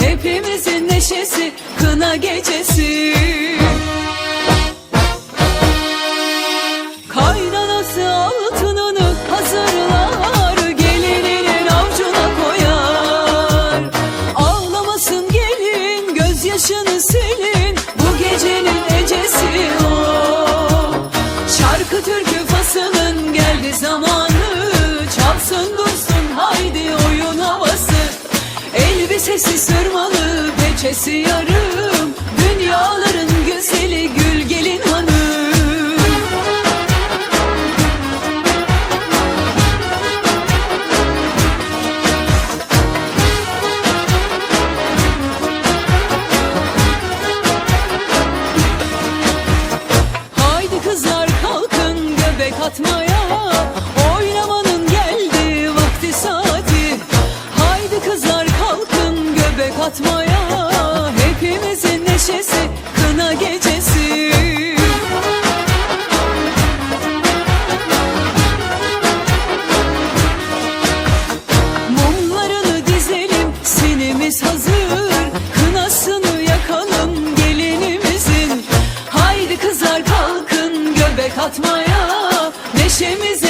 Hepimizin neşesi kına gecesi. Kaynanası altınını hazırlar Gelininin avcuna koyar. Ağlamasın gelin gözyaşını silin Bu gecenin ecesi o. Şarkı türkü fasının geldi zamanı Elbisesi sırmalı peçesi yarım. Dünyaların güzeli gül gelin hanım. Haydi kızlar kalkın göbek atmaya. Oynamanın geldi vakti saati. Haydi kızlar kalkın göbek atmaya Hepimizin neşesi kına gecesi. Mumlarını dizelim sinimiz hazır. Kınasını yakalım gelinimizin. Haydi kızlar kalkın göbek atmaya Neşemiz